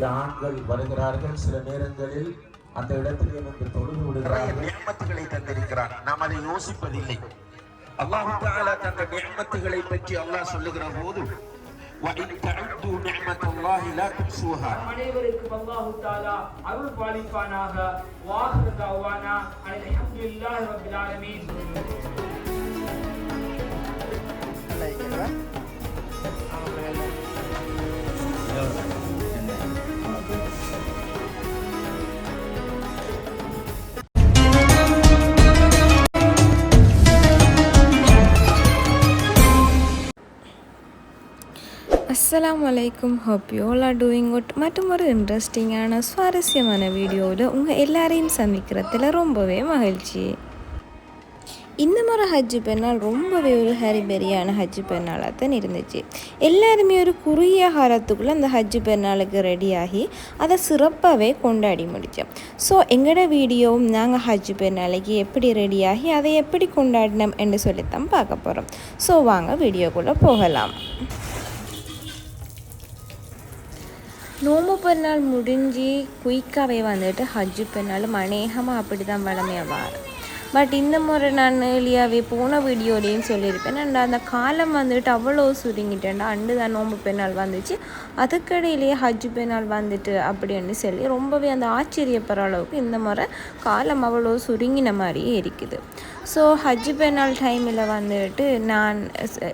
சில ஆண்கள் வருகிறார்கள் சில நேரங்களில் அந்த இடத்தில் இருந்து தொழுது விடுகிறார்கள் நியமத்துகளை தந்திருக்கிறார் நாம் அதை யோசிப்பதில்லை அல்லாஹு தஆலா தந்த நியமத்துகளை பற்றி அல்லாஹ் சொல்லுகிற போது وَإِن تَعُدُّوا نِعْمَةَ اللَّهِ لَا تُحْصُوهَا நம் அனைவருக்கும் அல்லாஹு தாலா அருள் பாலிப்பானாக வாஹர் தவானா அல்ஹம்துலில்லாஹி ரப்பில் ஆலமீன் அஸ்லாம் வலைக்கும் hope you all are doing good மற்றும் ஒரு இன்ட்ரெஸ்டிங்கான சுவாரஸ்யமான வீடியோவில் உங்கள் எல்லாரையும் சந்திக்கிறதுல ரொம்பவே மகிழ்ச்சி இந்த முறை ஹஜ்ஜு பெருநாள் ரொம்பவே ஒரு ஹரிபெரியான ஹஜ்ஜு பெருநாளாக தான் இருந்துச்சு எல்லாருமே ஒரு குறுகிய காலத்துக்குள்ளே அந்த ஹஜ்ஜு பெருநாளுக்கு ரெடியாகி அதை சிறப்பாகவே கொண்டாடி முடித்தோம் ஸோ எங்களோட வீடியோவும் நாங்கள் ஹஜ்ஜு பெருநாளைக்கு எப்படி ரெடியாகி அதை எப்படி கொண்டாடினோம் என்று சொல்லித்தான் பார்க்க போகிறோம் ஸோ வாங்க வீடியோக்குள்ளே போகலாம் நோம்பு பெருநாள் முடிஞ்சு குயிக்காகவே வந்துட்டு ஹஜ்ஜு பெருநாளும் அநேகமாக அப்படி தான் வளமையாக வார் பட் இந்த முறை நான் ஏர்லியாகவே போன வீடியோலேயும் சொல்லியிருப்பேன் அண்ட் அந்த காலம் வந்துட்டு அவ்வளோ சுருங்கிட்டேன்டா அண்டு தான் நோம்பு பெருநாள் வந்துச்சு அதுக்கடையிலேயே ஹஜ்ஜு பெருநாள் வந்துட்டு அப்படின்னு சொல்லி ரொம்பவே அந்த ஆச்சரியப்படுற அளவுக்கு இந்த முறை காலம் அவ்வளோ சுருங்கின மாதிரியே இருக்குது ஸோ ஹஜ் பெருநாள் டைமில் வந்துட்டு நான்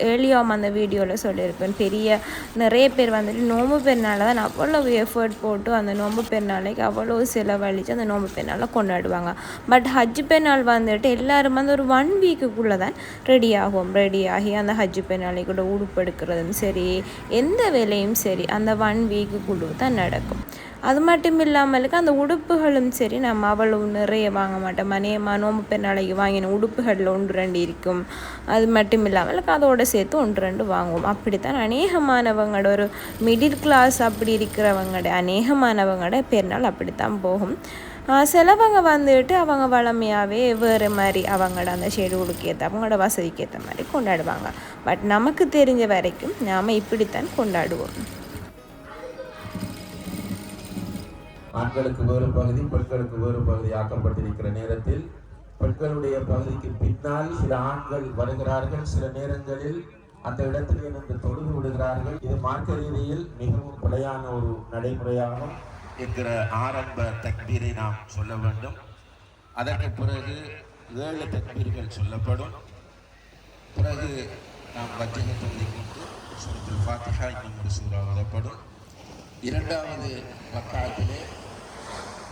ஏர்லியாம் அந்த வீடியோவில் சொல்லியிருப்பேன். பெரிய நிறைய பேர் வந்துட்டு நோம்பு பெருநாளை தான் அவ்வளோ எஃபர்ட் போட்டு அந்த நோம்பு பெருநாளைக்கு அவ்வளோ செலவழித்து அந்த நோம்பு பெருநாளை கொண்டாடுவாங்க. பட் ஹஜ்ஜு பெருநாள் வந்துட்டு எல்லாரும் வந்து ஒரு ஒன் வீக்குக்குள்ளே தான் ரெடி ஆகும். ரெடி ஆகி அந்த ஹஜ் பெருநாளைக்கு கூட உடுப்பு எடுக்கிறதும் சரி எந்த வேலையும் சரி அந்த ஒன் வீக்குக்குள்ளே தான் நடக்கும். அது மட்டும் இல்லாமலுக்கு அந்த உடுப்புகளும் சரி நம்ம அவ்வளவு நிறைய வாங்க மாட்டோம். அநேகமாக நோம்பு பெருநாளைக்கு வாங்கின உடுப்புகளில் ஒன்று ரெண்டு இருக்கும். அது மட்டும் இல்லாமலுக்கு அதோட சேர்த்து ஒன்று ரெண்டு வாங்குவோம். அப்படித்தான் அநேகமானவங்களோட ஒரு மிடில் கிளாஸ் அப்படி இருக்கிறவங்களோட அநேகமானவங்களோட பெருநாள் அப்படித்தான் போகும். சிலவங்க வந்துட்டு அவங்க வளமையாகவே வேறு மாதிரி அவங்களோட அந்த ஷெடியூலுக்கு ஏற்ற அவங்களோட வசதிக்கு ஏற்ற மாதிரி கொண்டாடுவாங்க. பட் நமக்கு தெரிஞ்ச வரைக்கும் நாம் இப்படித்தான் கொண்டாடுவோம். ஆண்களுக்கு வேறு பகுதி பெண்களுக்கு வேறு பகுதி ஆக்கப்பட்டிருக்கிற நேரத்தில் பெண்களுடைய பகுதிக்கு பின்னால் சில ஆண்கள் வருகிறார்கள். சில நேரங்களில் அந்த இடத்தில் இருந்து தொழுது விடுகிறார்கள். இது மார்க்க ரீதியில் மிகவும் பிழையான ஒரு நடைமுறையாகும் இருக்கிற ஆரம்ப தக்பீரை நாம் சொல்ல வேண்டும். அதற்கு பிறகு ஏழு தக்பீர்கள் சொல்லப்படும். பிறகு நாம் வஜ்ஜக கொண்டு சூரத்துல் ஃபாத்திஹா இன்னும் ஒரு சூறா இரண்டாவது பக்காத்திலே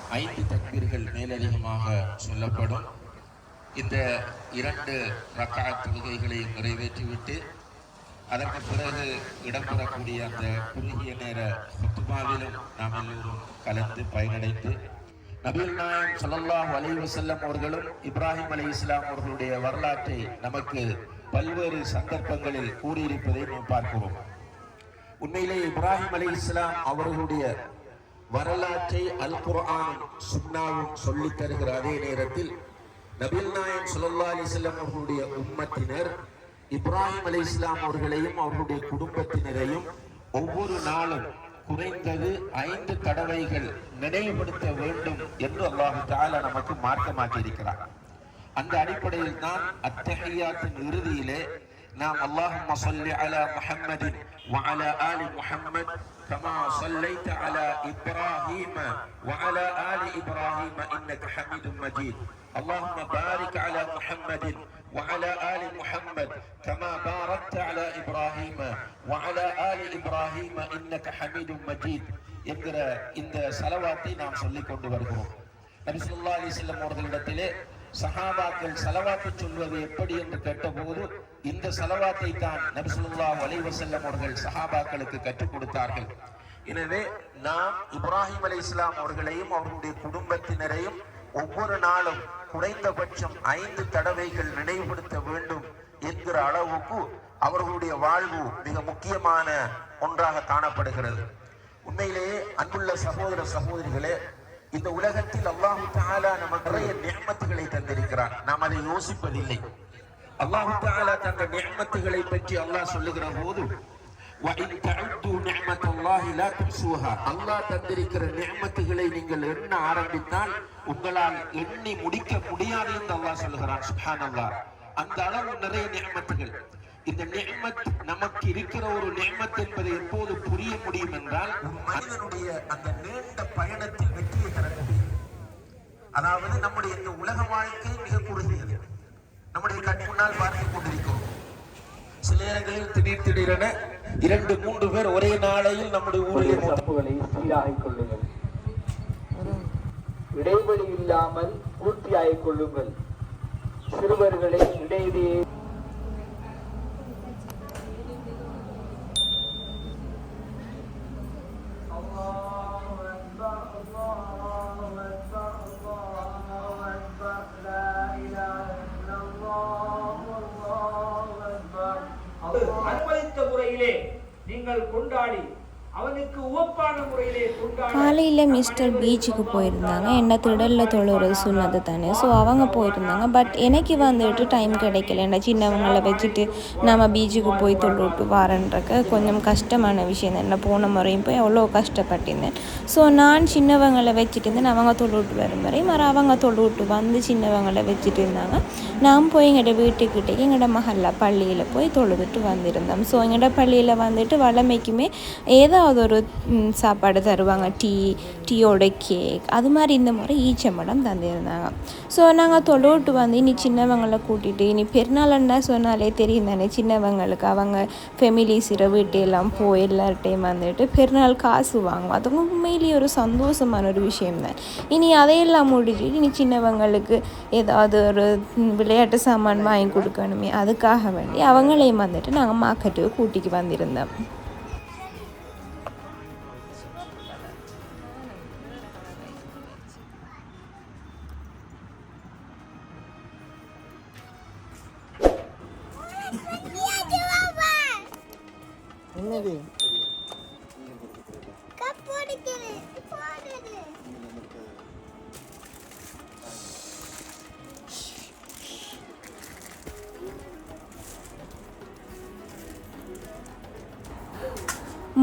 ஐந்து தக்பீர்கள் மேலதிகமாக சொல்லப்படும். இந்த இரண்டு ரக்கா தொழுகைகளை நிறைவேற்றிவிட்டு அதற்கு பிறகு இடம்பெறக்கூடிய அந்த குறுகிய நேர சுத்துமாவிலும் நாம் எல்லோரும் கலந்து பயனடைந்து நபிகள் நாயம் சொல்லல்லாஹ் அலைஹி வஸல்லம் அவர்களும் இப்ராஹிம் அலி இஸ்லாம் அவர்களுடைய வரலாற்றை நமக்கு பல்வேறு சந்தர்ப்பங்களில் கூறியிருப்பதை நாம் பார்க்கிறோம். உண்மையிலே இப்ராஹிம் அலி இஸ்லாம் அவர்களுடைய வரலாற்றை அல் குர்ஆன் சுன்னாவும் சொல்லி தருகிற அதே நேரத்தில் நபில் நாயன் சுல்லா அலிஸ்லாம் அவர்களுடைய உம்மத்தினர் இப்ராஹிம் அலி இஸ்லாம் அவர்களையும் அவர்களுடைய குடும்பத்தினரையும் ஒவ்வொரு நாளும் குறைந்தது ஐந்து தடவைகள் நினைவுபடுத்த வேண்டும் என்று அல்லாஹு தாலா நமக்கு மார்க்கமாக்கி இருக்கிறார் அந்த அடிப்படையில் தான் அத்தகையாத்தின் இறுதியிலே நாம் அல்லாஹும் அலா முஹம்மதின் ஆலி முஹம்மத் كما صليت على إبراهيم وعلى آل إبراهيم إنك حميد مجيد اللهم بارك على محمد وعلى آل محمد كما باركت على إبراهيم وعلى آل إبراهيم إنك حميد مجيد என்கிற இந்த சலவாத்தை நாம் சொல்லிக் கொண்டு வருகிறோம் நபி ஸல்லல்லாஹு அலைஹி வஸல்லம் அவர்களிடத்திலே சஹாபாக்கள் சலவாத்தை சொல்வது எப்படி என்று கேட்டபோது இந்த செலவாத்தை தான் நபிசுல்லா ஸல்லல்லாஹு அவர்கள் சஹாபாக்களுக்கு கற்றுக் கொடுத்தார்கள். எனவே நாம் இப்ராஹிம் அலி இஸ்லாம் அவர்களையும் அவர்களுடைய குடும்பத்தினரையும் ஒவ்வொரு நாளும் குறைந்தபட்சம் ஐந்து தடவைகள் நினைவுபடுத்த வேண்டும் என்கிற அளவுக்கு அவர்களுடைய வாழ்வு மிக முக்கியமான ஒன்றாக காணப்படுகிறது. உண்மையிலேயே அன்புள்ள சகோதர சகோதரிகளே இந்த உலகத்தில் அல்லாஹு தாலா நமக்கு நிறைய நியமத்துகளை தந்திருக்கிறார் நாம் அதை யோசிப்பதில்லை. அல்லாஹு தாலா நியமத்துகளை பற்றி அல்லாஹ் சொல்லுகிற போது அல்லாஹ் தந்திருக்கிற நியமத்துகளை நீங்கள் எண்ண ஆரம்பித்தால் உங்களால் எண்ணி முடிக்க முடியாது என்று அல்லாஹ் சொல்லுகிறான். சுஹான் அல்லாஹ் அந்த அளவு நிறைய நியமத்துகள். இந்த நியமத் நமக்கு இருக்கிற ஒரு நியமத் என்பதை எப்போது புரிய முடியும் என்றால் மனிதனுடைய அந்த நீண்ட பயணத்தில் வெற்றியை தர முடியும் அதாவது நம்முடைய இந்த உலக வாழ்க்கை மிக குறுகியது. நம்முடைய கண் முன்னால் பார்த்துக் கொண்டிருக்கிறோம். சில நேரங்களில் திடீர் திடீரென இரண்டு மூன்று பேர் ஒரே நாளையில் நம்முடைய ஊரில் தப்புகளை சீராகிக் கொள்ளுங்கள். இடைவெளி இல்லாமல் பூர்த்தியாகிக் கொள்ளுங்கள். சிறுவர்களை இடையிடையே 아. காலையில் மிஸ்டர் பீச்சுக்கு போயிருந்தாங்க. என்ன திடலில் தொழுறது சொன்னது தானே. ஸோ அவங்க போயிருந்தாங்க. பட் எனக்கு வந்துட்டு டைம் கிடைக்கல. என்ன சின்னவங்களை வச்சுட்டு நம்ம பீச்சுக்கு போய் தொழுவிட்டு வரன்றக்க கொஞ்சம் கஷ்டமான விஷயம் தான். என்ன போன முறையும் போய் அவ்வளோ கஷ்டப்பட்டிருந்தேன். ஸோ நான் சின்னவங்களை வச்சுட்டு இருந்தேன் அவங்க தொழுவிட்டு வரும் வரை மறு அவங்க தொழுவிட்டு வந்து சின்னவங்களை வச்சுட்டு இருந்தாங்க நான் போய் எங்களோட வீட்டுக்கிட்டே எங்களோட மஹல்லா பள்ளியில் போய் தொழுதுட்டு வந்திருந்தோம். ஸோ எங்களோட பள்ளியில் வந்துட்டு வளமைக்குமே ஏதாவது ஒரு சாப்பாடு தருவாங்க. டீ டீயோட கேக் அது மாதிரி இந்த முறை ஈச்சம்பழம் தந்திருந்தாங்க. ஸோ நாங்கள் தொழுவிட்டு வந்து இனி சின்னவங்களை கூட்டிகிட்டு இனி பெருநாளன்னா சொன்னாலே தெரியும் தானே சின்னவங்களுக்கு அவங்க ஃபெமிலிஸ் வீட்டு எல்லாம் போய் எல்லார்ட்டையும் வந்துட்டு பெருநாள் காசு வாங்குவோம் அது உண்மையிலேயே ஒரு சந்தோஷமான ஒரு விஷயம்தான் இனி அதையெல்லாம் முடிச்சுட்டு இனி சின்னவங்களுக்கு ஏதாவது ஒரு விளையாட்டு சாமான் வாங்கி கொடுக்கணுமே அதுக்காக வேண்டி அவங்களையும் வந்துட்டு நாங்கள் மார்க்கெட்டுக்கு கூட்டிக்கு வந்திருந்தோம். Look at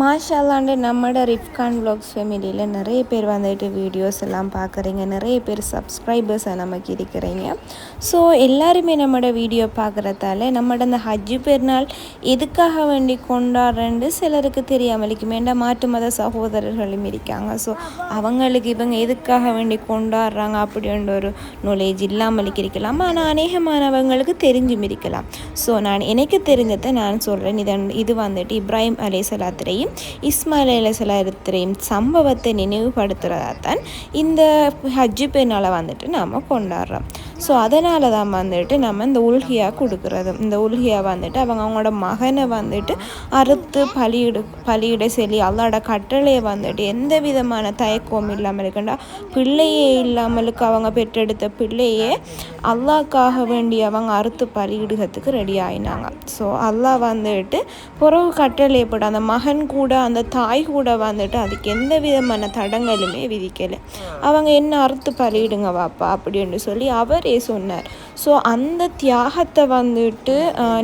மாஷாலாண்டு நம்மளோட ரிப்கான் vlogs ஃபேமிலியில் நிறைய பேர் வந்துட்டு வீடியோஸ் எல்லாம் பார்க்குறீங்க. நிறைய பேர் சப்ஸ்கிரைபர்ஸை நமக்கு இருக்கிறீங்க. ஸோ எல்லாருமே நம்மட வீடியோ பார்க்குறதால நம்மட அந்த ஹஜ்ஜு பெருநாள் எதுக்காக வேண்டி கொண்டாடுறேன்னு சிலருக்கு தெரியாமலுக்கு வேண்டாம் மாற்று மத சகோதரர்களும் இருக்காங்க. ஸோ அவங்களுக்கு இவங்க எதுக்காக வேண்டி கொண்டாடுறாங்க அப்படின்ற ஒரு நாலேஜ் இல்லாமலுக்கு இருக்கலாம். ஆனால் அநேகமானவங்களுக்கு தெரிஞ்சும் இருக்கலாம். ஸோ நான் எனக்கு தெரிஞ்சதை நான் சொல்கிறேன் இதன் இது வந்துட்டு இப்ராஹிம் அலேசலாத்திரையும் இஸ்மாயில் அலை சலாத்திரையும் சம்பவத்தை நினைவுபடுத்துகிறதா தான் இந்த ஹஜ்ஜு பெருநாளை வந்துட்டு நாம் கொண்டாடுறோம். ஸோ அதனால தான் வந்துட்டு நம்ம இந்த உல்ஹியா கொடுக்குறது. இந்த உல்ஹியா வந்துட்டு அவங்க அவங்களோட மகனை வந்துட்டு அறுத்து பலியிடு பலியிட சொல்லி அல்லாட கட்டளையை வந்துட்டு எந்த விதமான தயக்கமும் இல்லாமல் இருக்குண்டா? பிள்ளையே இல்லாமலுக்கு அவங்க பெற்றெடுத்த பிள்ளையே அல்லாஹ்க்காக வேண்டி அவங்க அறுத்து பலியிடுகிறதுக்கு ரெடி ஆயினாங்க. ஸோ அல்லாஹ் வந்துட்டு புறவு கட்டளை போட அந்த மகன் கூட அந்த தாய் கூட வந்துட்டு அதுக்கு எந்த விதமான தடங்களுமே விதிக்கலை. அவங்க என்ன அறுத்து பலியிடுங்க வாப்பா அப்படின்னு சொல்லி அவர் சொன்னார். ஸோ அந்த தியாகத்தை வந்துட்டு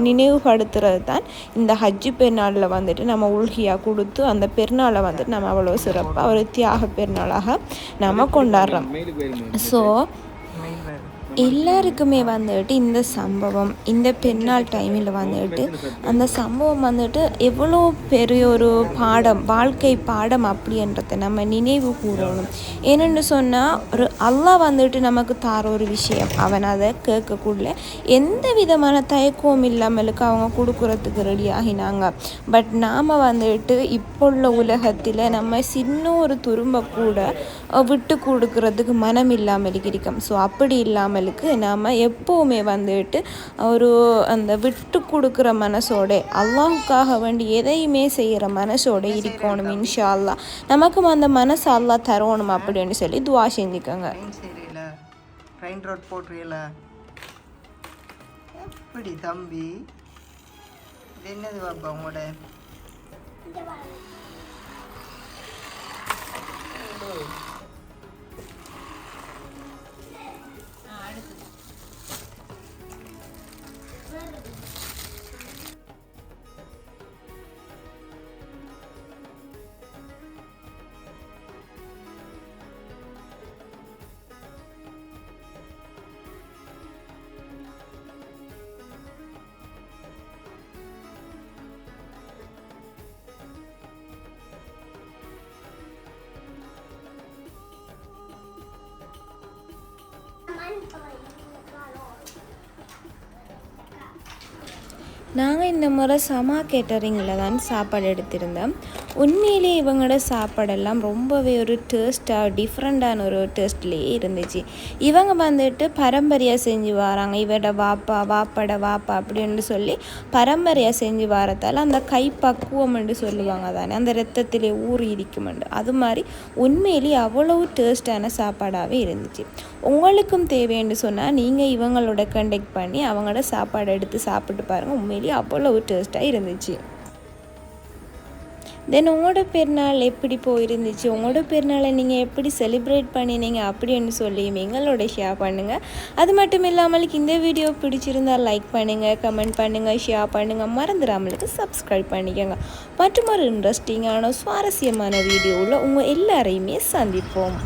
நினைவுபடுத்துறது தான் இந்த ஹஜ்ஜு பெருநாளில் வந்துட்டு நம்ம உல்ஹியா கொடுத்து அந்த பெருநாளை வந்துட்டு நம்ம அவ்வளோ சிறப்பாக ஒரு தியாக பெருநாளாக நம்ம கொண்டாடுறோம். ஸோ எல்லாருக்குமே வந்துட்டு இந்த சம்பவம் இந்த பெருநாள் டைமில் வந்துட்டு அந்த சம்பவம் வந்துட்டு எவ்வளோ பெரிய ஒரு பாடம் வாழ்க்கை பாடம் அப்படின்றத நம்ம நினைவு கூறணும். ஏன்னு சொன்னால் ஒரு அல்லாஹ் வந்துட்டு நமக்கு தார ஒரு விஷயம். அவன் அதை கேட்கக்குள்ள எந்த விதமான தயக்கமும் இல்லாமலுக்கு அவங்க கொடுக்குறதுக்கு ரெடி ஆகினாங்க பட் நாம் வந்துட்டு இப்போ உள்ள உலகத்தில் நம்ம சின்ன ஒரு துரும்ப கூட விட்டு கொடுக்கறதுக்கு மனம் இல்லாமல் இருக்கோம் ஸோ அப்படி இல்லாமல் இல்லாமலுக்கு நாம் எப்போவுமே வந்துட்டு ஒரு அந்த விட்டு கொடுக்குற மனசோட அல்லாஹுக்காக வேண்டி எதையுமே செய்கிற மனசோட இருக்கணும் இன்ஷா அல்லாஹ் நமக்கும் அந்த மனசு அல்லாஹ் தரணும் அப்படின்னு சொல்லி துவா செஞ்சுக்கோங்க. ட்ரெயின் செய்கிறீல ட்ரெயின் ரோட் போட்டுறீல எப்படி தம்பி? இது என்னது பாப்பா உங்களோட? நாங்கள் இந்த முறை சமா கேட்டரிங்கில் தான் சாப்பாடு எடுத்திருந்தோம். உண்மையிலே இவங்களோட சாப்பாடெல்லாம் ரொம்பவே ஒரு டேஸ்ட்டாக டிஃப்ரெண்ட்டான ஒரு டேஸ்ட்லேயே இருந்துச்சு. இவங்க வந்துட்டு பரம்பரையாக செஞ்சு வராங்க. இவட வாப்பா வாப்பட வாப்பா அப்படின்னு சொல்லி பரம்பரையாக செஞ்சு வரத்தால் அந்த கை பக்குவம்னு சொல்லுவாங்க தானே அந்த ரத்தத்திலே ஊறி இருக்குமெண்டு அது மாதிரி உண்மையிலேயே அவ்வளவு டேஸ்டான சாப்பாடாகவே இருந்துச்சு. உங்களுக்கும் தேவைன்னு சொன்னால் நீங்கள் இவங்களோட கண்டெக்ட் பண்ணி அவங்களோட சாப்பாடு எடுத்து சாப்பிட்டு பாருங்கள் உண்மையிலேயே அவ்வளவு டேஸ்ட்டாக இருந்துச்சு. தென் உங்களோட பெருநாள் எப்படி போயிருந்துச்சு? உங்களோட பெருநாளை நீங்கள் எப்படி செலிப்ரேட் பண்ணினீங்க? அப்படின்னு சொல்லி எங்களோட ஷேர் பண்ணுங்கள் அது மட்டும் இல்லாமலுக்கு இந்த வீடியோ பிடிச்சிருந்தால் லைக் பண்ணுங்கள் கமெண்ட் பண்ணுங்கள் ஷேர் பண்ணுங்கள் மறந்துடாமலுக்கு சப்ஸ்கிரைப் பண்ணிக்கோங்க. மற்றும் ஒரு இன்ட்ரெஸ்டிங்கான சுவாரஸ்யமான வீடியோவில் உங்கள் எல்லாரையுமே சந்திப்போம்.